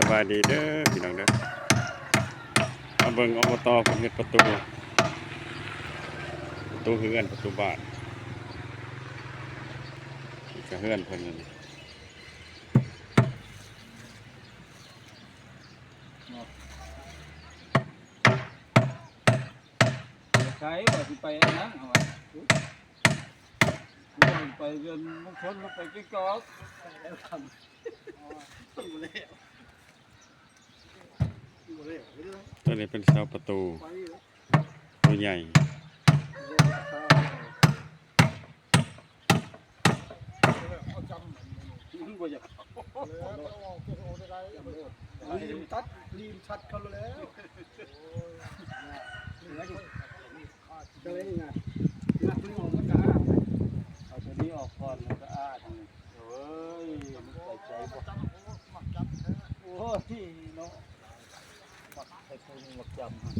สบายดีเด้อพี่น้องเด้อมาเบิ่งอบตเพิ่นเฮ็ดประตู ประตูเฮือนประตูบ้านนี่ก็เฮือนเพิ่นนั่นนี่ใช้ว่าสิไปอันนั้นเอาไว้ไปเรียนมงคลแล้วไปกิ๊กก๊อกแล้วทำ ตัวนี้เป็นเสาประตู ตัวใหญ่มันบ่อยากรีมตัดรีมชัดเขาแล้วจะเล่นยังไงนักเล่นออกมันจะห้าเอาตัวนี้ออกก่อนมันก็อ้าทางนี้โอ้ยมันใส่ใจบ่โอ้ยเนาะ มักใส่ปูนมักจำฮะ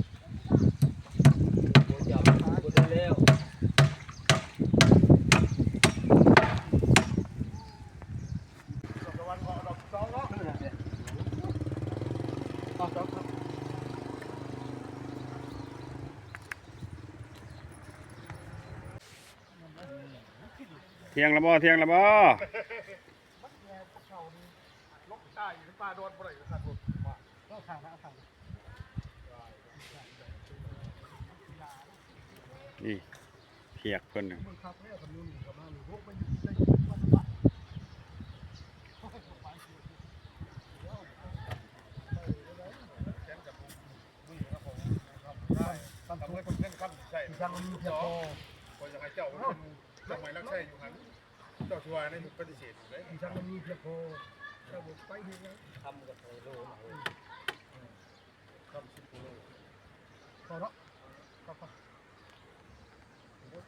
บ่จำบ่ได้แล้วตะวันออกดอกสองเนาะเอาสองครับเที่ยงและบ่เที่ยงและบ่ใต้ปลาโดนบ่ได้ครับผมก็ข้างนะข้าง นี่เพียกเพิ่นน่ะมันขับแล้วคนนู้นกับมาหรือพวกมันได้มันบะทำให้คนเล่นครับใช่ทำมีเพียงพอคนจะให้เจ้าเป็นทำไมรักใช่อยู่หันเจ้าชัวร์นี่ปฏิเสธเลยที่ทำมีเพียงพอถ้าผมไปเห็นแล้วทำกับโลหน่อยทำสิบกิโลพอเนาะครับ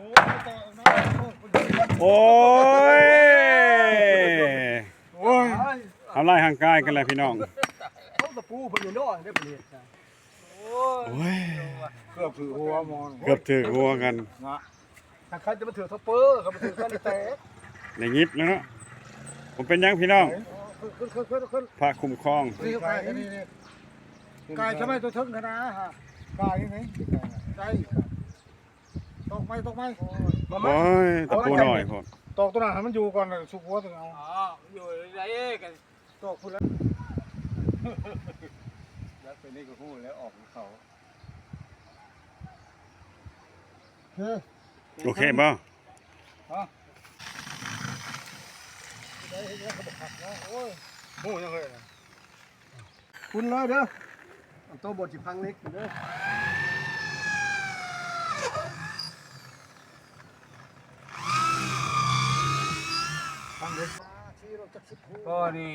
โอ้ต่อนะโอ้โอ้ยโอ้ยทำลายห่างกายกันแล้วพี่น้องเขาตะปูเพิ่นอยู่นอกได้ประเดี๋ยวโอ้ยโอ้ยเกือบถือหัวมอนเกือบถึงหัวกันถ้าใครจะมาถือท็อปเปอร์เขามาถือกันแต่ในยิบแล้วเนาะผมเป็นยังพี่น้องขึ้นขึ้นขึ้นขึ้นพระคุ้มครองนี่กายนี่นี่กายทำไมตัวทึ่งขนาดฮะกายนี่กายตก ไหมตกไหมโอ้ยตะปูหน่อยพอตกตัวนั้นให้มันอยู่ก่อนสุกหัวถึงเอาอ๋ออยู่ไหนกันตกพุ่นแล้วแล้วตัวนี้ก็พูดแล้วออกของเขาเฮ้ยโอเคบ่ได้เห็นแล้วเขาบอกขับเนาะโอ้ยหมูยังเคยคุณเลยเด้อตัวบทจิพังเล็กเด้อพังเล็ ก็นี่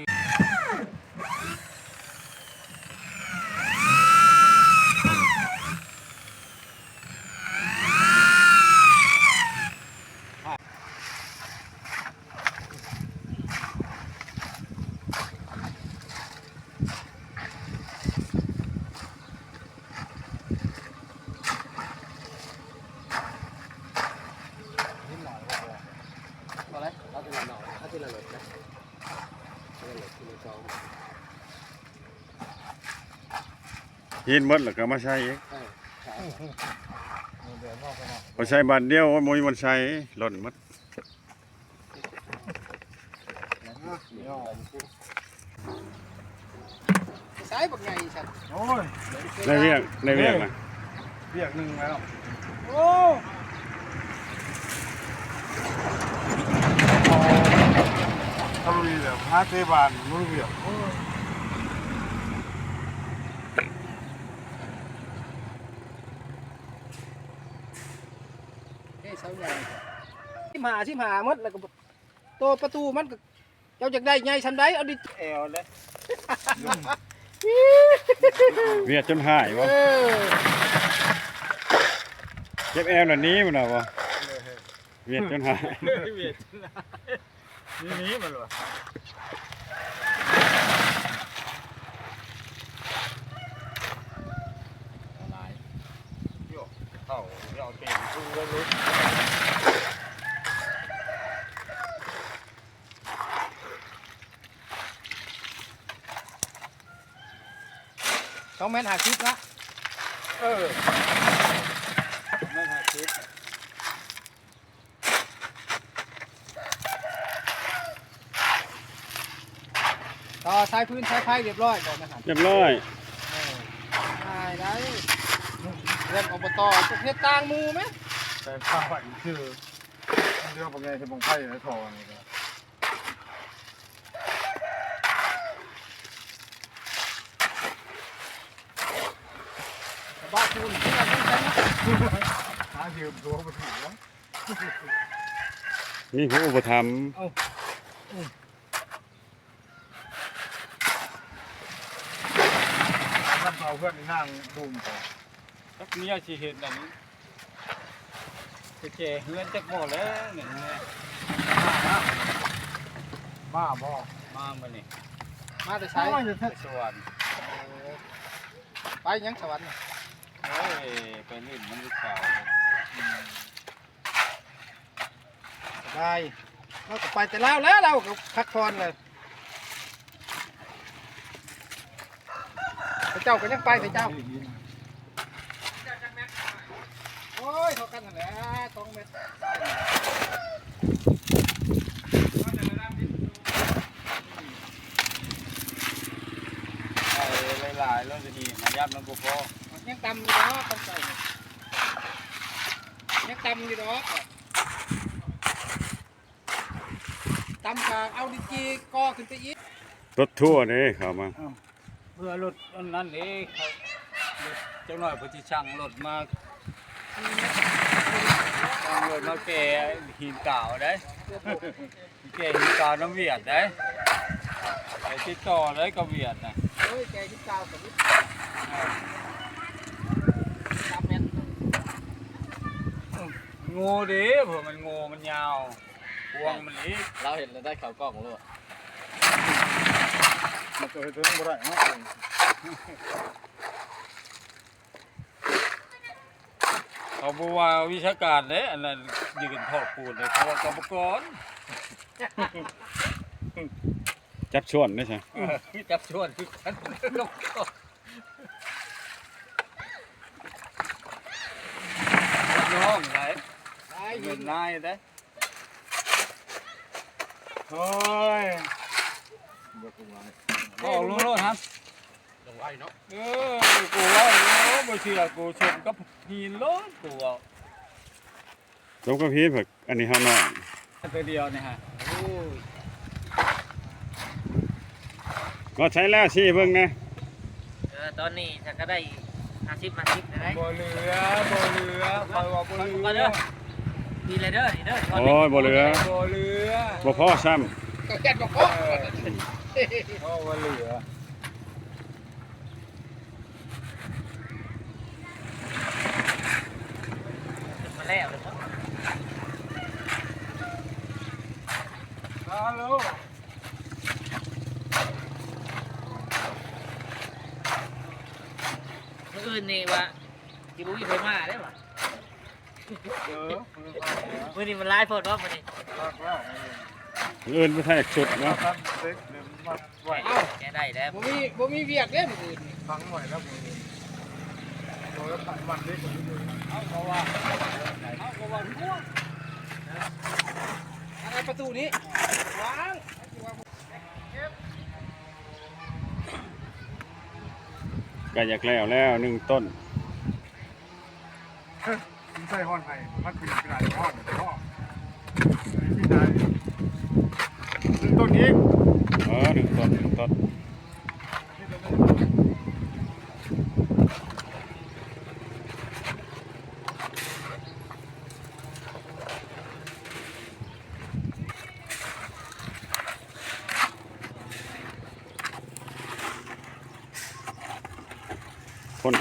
อะไรเอาทีละหน่อยเอาทีละหน่อยนะทีละ หน่อยทีละสองยินหมดแล้วก็มาใช้อีกเดี๋ยวนอกกันเนาะพอใช้บาทเดียวโอ้ยบ่มีมันใช้หล่นหมดใช้บักใหญ่ฉันโอ้ยในเวียกในเวียกนะเบียกหนึ่งแล้วโอ้ ทำนี่แบบห้าเทบานมือเบียกเฮ้ยเสาใหญ่ชิมหาชิมหาหมดแล้วก็ตัวประตูมันก็เจ้าจากได้ใหญ่ฉันได้เอาดิแอวเลยเวียดจนหายวะเออเจ็บแอวหน่ะนี้มันน่ะบ่เวียดจนหายเวียดนี่นี้มันวะลาย เข้า เราเก่งคือว่ารู้สองเมตรห้าสิบละเออไม่หาคิดต่อสายพื้นสายไฟเรียบร้อยบอกนะครับเรียบร้อยได้ได้เรื่องอบตประเทศต่างหมูไหม แต่ข้าวผัดคือเรื่องเป็นไงที่บงไพ่ในทอนี่ก็บ้าคูณที่เราต้องใช้นะหายืมตัวมาถือวะนี่ผู้อุปถัมภ์ทำเอาเพื่อนนี่นั่งดูมต่อสักเนี้ยสิเห็นอันนี้จะ แก่เฮือนจักหมดแล้วเนี่ยบ้าบ่มามานี่มาแต่ใช่ใช้จะเทสวรรค์ไปยังสวรรค์น่ะเฮ้ยไปเล่นมันลูกสาวได้เราก็ไปแต่แล้วแล้วเราก็พักผ่อนเลยพระเจ้าก็ยังไปพระเจ้า โอ้ย เท่ากันนั่นแหละสองเมตรไอ้หลายๆแล้วจะนี่มายับน้ำบุพอยังตำอยู่เนาะคนใส่ยังตำอยู่เนาะตำกากเอาดิจีก่อขึ้นไปอีกรถทั่วเด้เข้ามาเพื่อรถอันนั้นเองเขาจ้าหน่อยพอที่ช่างรถมา ช่างรถมาแก่หินเก่าได้แก่หินเก่าน้ำเวียดได้ไปติดต่อเลยกับเวียดนะเฮ้ยแกที่กาวกับนิดตำเม็ดงูดิเพราะมันงูมันยาวพวงมันอีกเราเห็นแล้วได้ข่าวกล้องเลยมันตัวเธอต้องบ่ได้เนาะ เขาบอกว่าวิชาการเลยอันนั้นยืนทอดปูนเลยเขาว่ากรรมกรจับชวนได้ใช่เออจับชวนคือกันกรรมกรน้องไหนได้เงิยินนนายได้เฮ้ยบ่กูว่าก็เอาลุงโลดครับ ลงไว้เนาะเออกูว่าโอ้บ่เชื่อกูชมกับหินโลดกูเอาสมกับพีเพิ่นอันนี้เฮาน้อยตัวเดียวเนี่ยฮะโอ้ยก็ใช้แล้วชี้เบิ่งนะเออตอนนี้ถ้าก็ได้ห้าสิบห้าสิบได้บ่เหลือบ่เหลือคอยว่าบ่เหลืมาอเด้อดีเลยเด้อดีเด้อตอนโอ้นี้ยบ่เหลือบ่เหลือบ่พอซ้ำก็แกนบอกพ่อเพราะว่าเหลือ แล้วเลยฮัลโหลมื่ออื่นนี่ว่าจิบุยเคยมาได้ปะเออมื่อนี้มันไลฟ์โพดว่ามื่อนี้อื่นบ่ทันสุดเนาะแกได้แล้วบ่มีบ่มีเวียกเด้มื้ออื่นฟังหน่อยแล้วมึงโดน อาเพระว่าเอาเพราะว่าง่วงอะไรประตูนี้วางก็อยากแล้วแล้วหนึ่งต้นใส่ห้อนไห้มันคือกระดาษห้อนห้อนที่ไหนต้นนี้เออหนึ่งต้นหนึ่งต้น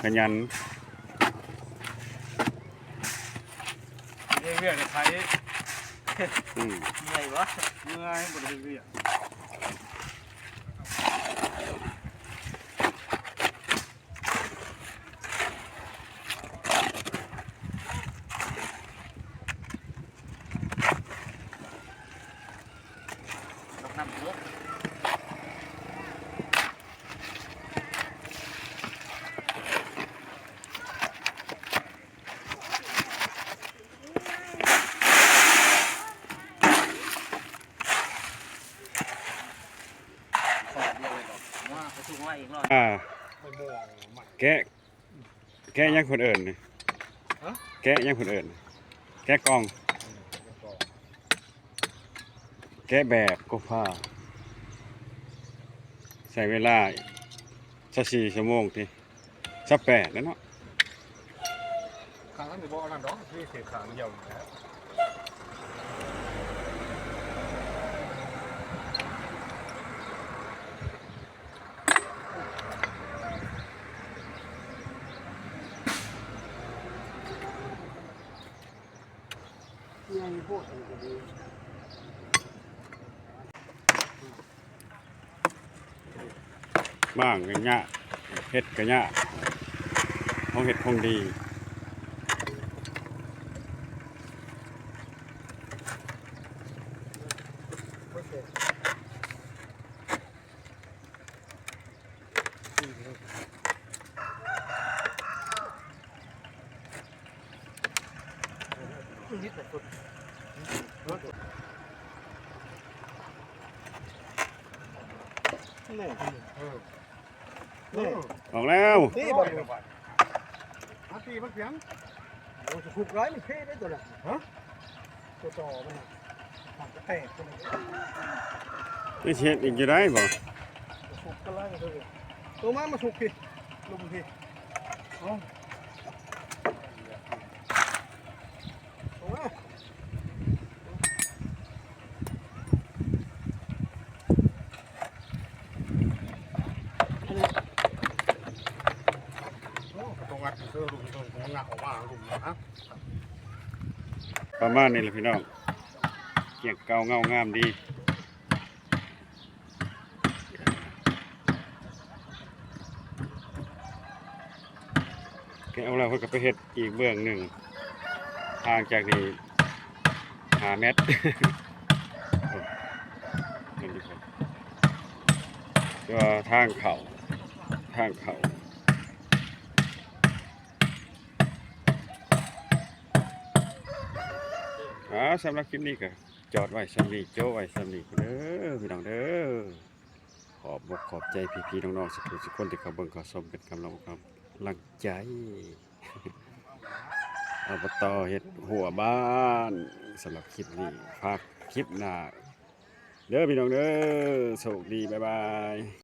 ขยันเรื่องเรื่องใช้อืม เหนื่อยวะเมื่อยบริเวณ ลงน้ำเยอะ ขอบเลยดอกว่า ไปถูกว่าอีกรอบ อ่า ไม่ม่วงใหม่ แกะแกะยังคนเอิญนี่ฮะ แกะยังคนเอิญแกะกล่อง แกะแบบก็ผ้าใส่เวลาสักสี่ชั่วโมงทีสักแปดแล้วเนาะครั้งนั้นจะบอกนั่นดอกที่เสียขางเดียวนะ ครับยังพวกกันก็ดีบ้างกันยะเฮ็ดกันยะของเฮ็ดคงดีนี่เออนี่ ออกแล้วนี่นี่บ่บ่ได้บ่อาตีมันเพียงโอ้จะถูกร้ายมันเท่ได้ตัวน่ะฮะตัวต่อมันน่ะหักแตกตัวนี้นี่เฮ็ดอีกอยู่ได้บ่ถูกกันไล่กันเลยตัวมามาถูกพี่ลุงพี่เอาเอามา โอ้ตรงวัดเสื้อลุงตรงของหนักออกมาลุงนะ ประมาณนี้แหละพี่น้องเกี่ยงเกาเงางามดีแกเอาแล้วเพิ่นก็ไปเฮ็ดอีกเบื้องหนึ่งทางจากนี้หาเมตรนั่นดีครับก็ทางเขาทางเขา อ่าสำหรับคลิปนี้ก็จอดไว้สำนีโจ้ไว้สำนีเด้อพี่น้องเด้อขอบอกขอบใจพี่ๆน้องๆสุกทุกคนที่เขาเบิ่งเขาชมเป็นกำลังกำลังใจอบตเฮ็ดหัวบ้านสำหรับคลิปนี้ฝากคลิปหน้าเด้อพี่น้องเด้อโชคดีบ๊ายบาย